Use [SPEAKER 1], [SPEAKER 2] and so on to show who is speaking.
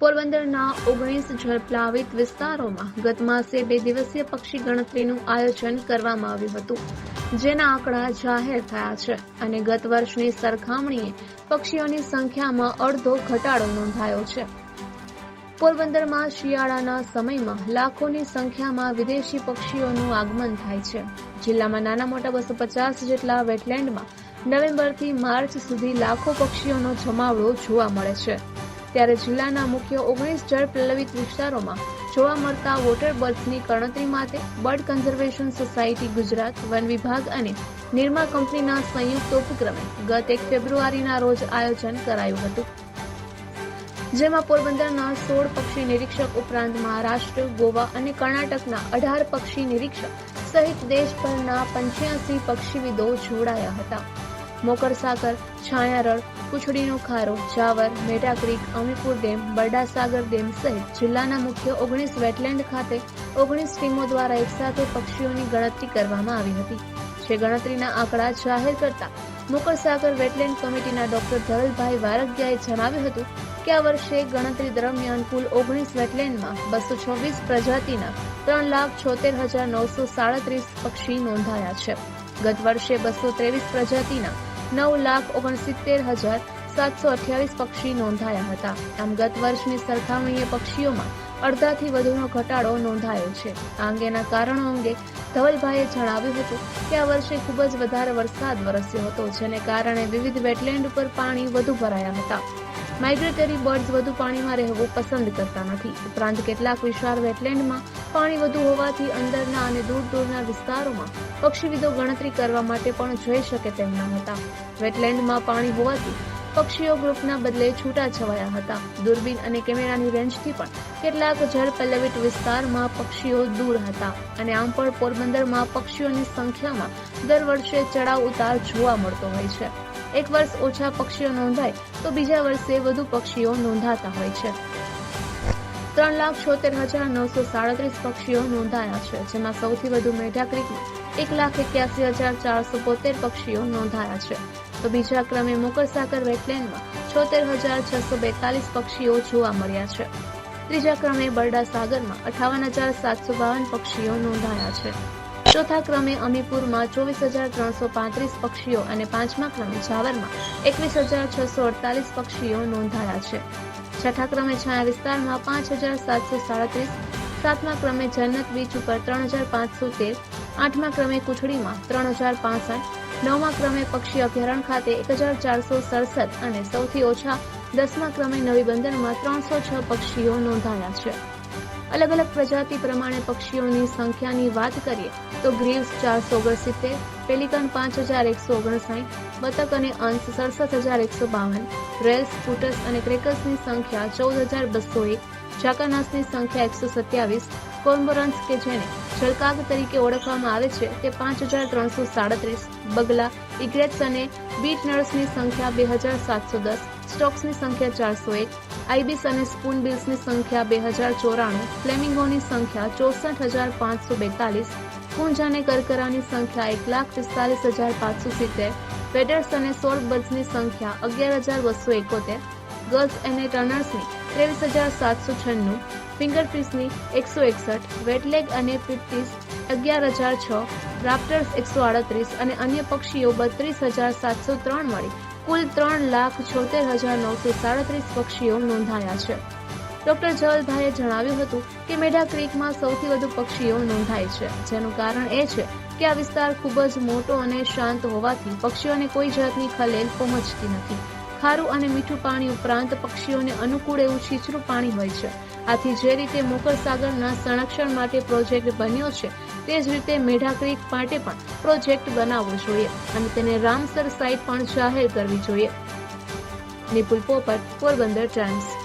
[SPEAKER 1] પોરબંદરના ઓગણીસ જળપ્લાવિત વિસ્તારોમાં ગત માસે બે દિવસીય પક્ષી ગણતરીનું આયોજન કરવામાં આવ્યું હતું, જેના આંકડા જાહેર થયા છે અને ગત વર્ષની સરખામણીએ પક્ષીઓની સંખ્યામાં અડધો ઘટાડો નોંધાયો છે. પોરબંદરમાં શિયાળાના સમયમાં લાખોની સંખ્યામાં વિદેશી પક્ષીઓનું આગમન થાય છે. જિલ્લામાં નાના મોટા બસો પચાસ જેટલા વેટલેન્ડમાં નવેમ્બરથી માર્ચ સુધી લાખો પક્ષીઓનો જમાવડો જોવા મળે છે. ત્યારે જિલ્લાના મુખ્ય ઓગણીસ જળ પ્રલવિત વિસ્તારોમાં જોવા મળતા વોટર બર્ડ્સની ગણતરી માટે બર્ડ કન્ઝર્વેશન સોસાયટી ગુજરાત, વન વિભાગ અને નિર્મા કંપનીના સંયુક્ત ઉપક્રમે ગત એક ફેબ્રુઆરીના રોજ આયોજન કરાયું હતું. જેમાં પોરબંદરના સોળ પક્ષી નિરીક્ષક ઉપરાંત મહારાષ્ટ્ર, ગોવા અને કર્ણાટકના અઢાર પક્ષી નિરીક્ષક સહિત દેશભરના પંચ્યાસી પક્ષીવિદો જોડાયા હતા. મોકર સાગર છાયારળ કુછડીનો ખારો, જાવર, meta creek, Amipur dam Bardasagar dam સહિત જિલ્લાના મુખ્ય ઓગણીસ વેટલેન્ડ ખાતે ઓગણીસ ટીમો દ્વારા એકસાથે પક્ષીઓની ગણતરી કરવામાં આવી હતી, જે ગણતરીના આંકડા જાહેર કરતા મોકરસાગર વેટલેન્ડ કમિટીના ડોક્ટર ધવલભાઈ વારગિયાએ જણાવ્યું હતું કે આ વર્ષે ગણતરી દરમિયાન કુલ ઓગણીસ વેટલેન્ડમાં બસો છવ્વીસ પ્રજાતિના ત્રણ લાખ છોતેર હજાર નવસો સાડત્રીસ પક્ષી નોંધાયા છે. ગત વર્ષે બસો ત્રેવીસ પ્રજાતિના નવ લાખ ઓગણસિત્તેર હજાર સાતસો અઠ્યાવીસ પક્ષી નોંધાયા હતા. આમ ગત વર્ષની સરખામણીએ પક્ષીઓમાં અડધાથી વધુનો ઘટાડો નોંધાયો છે. આ અંગેના કારણો અંગે ધવલભાઈએ જણાવ્યું હતું કે આ વર્ષે ખૂબ જ વધારે વરસાદ વરસ્યો હતો, જેને કારણે વિવિધ વેટલેન્ડ ઉપર પાણી વધુ ભરાયા હતા. માઇગ્રેટરી બર્ડ્સ વધુ પાણીમાં રહેવું પસંદ કરતા નથી. ઉપરાંત કેટલાક વિશાળ વેટલેન્ડમાં પાણી વધુ હોવાથી અંદરના અને દૂર દૂરના વિસ્તારોમાં પક્ષીવિદો ગણતરી કરવા માટે પણ જઈ શકે તેમ ન હતા. વેટલેન્ડમાં પાણી હોવાથી પક્ષીઓ ગ્રુપના બદલે છૂટા છવાયા હતા. દૂરબીન અને કેમેરાની રેન્જથી પણ કેટલાક જળ પલ્લવિત વિસ્તારમાં પક્ષીઓ દૂર હતા અને આમ પણ પોરબંદરમાં પક્ષીઓની સંખ્યામાં દર વર્ષે ચડાવ ઉતાર જોવા મળતો હોય છે. એક વર્ષ ઓછા પક્ષીઓ નોંધાય તો બીજા વર્ષે વધુ પક્ષીઓ નોંધાતા હોય છે. ત્રણ લાખ છોતેર હજાર નવસો સાડત્રીસ પક્ષીઓ નોંધાયા છે, જેમાં સૌથી વધુ મેઢા ક્રિકમાં એક લાખ એક્યાસી હજાર ચારસો બોતેર પક્ષીઓ નોંધાયા છે. તો બીજા ક્રમે મોકરસાગર વેટલેન્ડમાં છોતેર હજાર છસો બેતાલીસ પક્ષીઓ જોવા મળ્યા છે. ત્રીજા ક્રમે બરડા સાગરમાં અઠાવન હજાર સાતસો બાવન પક્ષીઓ નોંધાયા છે. ચોથા ક્રમે અમીપુરમાં ચોવીસ હજાર ત્રણસો પાંત્રીસ પક્ષીઓ અને પાંચમા ક્રમે જાવરમાં એકવીસ હજાર છસો અડતાલીસ પક્ષીઓ નોંધાયા છે. છઠ્ઠા ક્રમે છાયા વિસ્તારમાં પાંચ હજાર સાતસો સાડત્રીસ, સાતમા ક્રમે જન્નત બીચ ઉપર ત્રણ હજાર પાંચસો તેર, આઠમા ક્રમે કુછડીમાં ત્રણ હજાર પાસઠ, નવમા ક્રમે પક્ષી અભયારણ્ય ખાતે એક હજાર ચારસો સડસઠ અને સૌથી ઓછા દસમા ક્રમે નવી બંદરમાં ત્રણસો છ પક્ષીઓ નોંધાયા છે. અલગ અલગ પ્રજાતિ પ્રમાણે પક્ષીઓની સંખ્યાની વાત કરીએ, તો ગ્રીવ્સ ચારસો ઓગણસિત્તેર, પેલિકન પાંચ હજાર એકસો ઓગણસાઠ, બતક અને અંશ સડસઠ હજાર એકસો બાવન, રેલ્સ, ફૂટસ અને ક્રેકર્સની સંખ્યા ચૌદ હજાર બસો એક ચાકાનાસની સંખ્યા એકસો સત્યાવીસ, કોર્મોરન્સ કે જેને જળકાગ તરીકે ઓળખવામાં આવે છે તે પાંચ હજાર ત્રણસો સાડત્રીસ, બગલા, ઇગ્રેટ્સ અને બીટ નર્સની સંખ્યા બે હજાર સાતસો દસ સ્ટોક્સની સંખ્યા ચારસો એક, આઈબીસ અને સ્પૂન બિલ્સની સંખ્યા બે હજાર ચોરાણું, ફ્લેમિંગોની સંખ્યા ચોસઠ હજાર પાંચસો બેતાલીસ કુંજ અને કરકરાની સંખ્યા એક લાખ પિસ્તાલીસ હજાર પાંચસો સિત્તેર વેડર્સ અને સોળ બર્ડ્સની સંખ્યા અગિયાર હજાર બસો એકોતેર, ગર્લ્સ અને ટર્નર્સની ત્રેવીસ હજાર સાતસો છન્નું ફિંગરફિશની એકસો એકસઠ વેટલેગ અને પિપ્ટીસ અગિયાર હજાર છ, રાપ્ટર્સ એકસો આડત્રીસ અને અન્ય પક્ષીઓ બત્રીસ હજાર સાતસો ત્રણ મળી. કુલ ત્રણ લાખ છોતેર હજાર નવસો સાડત્રીસ પક્ષીઓ નોંધાયા છે. ડોક્ટર જવલભાઈએ જણાવ્યું હતું કે મેઢા ક્રીકમાં સૌથી વધુ પક્ષીઓ નોંધાય છે, જેનું કારણ એ છે કે આ વિસ્તાર ખૂબ જ મોટો અને શાંત હોવાથી પક્ષીઓને કોઈ જાતની ખલેલ પહોંચતી નથી. ખારું અને મીઠું પાણી ઉપરાંત પક્ષીઓને અનુકૂળ એવું છીછરું પાણી હોય છે. આથી જે રીતે મોકર સાગરના સંરક્ષણ માટે પ્રોજેક્ટ બન્યો છે, તે જ રીતે મેઢા ક્રીક માટે પણ પ્રોજેક્ટ બનાવવો જોઈએ અને તેને રામસર સાઇટ પણ જાહેર કરવી જોઈએ. નિપુલ પોપટ પોરબંદર ટાઈમ્સ.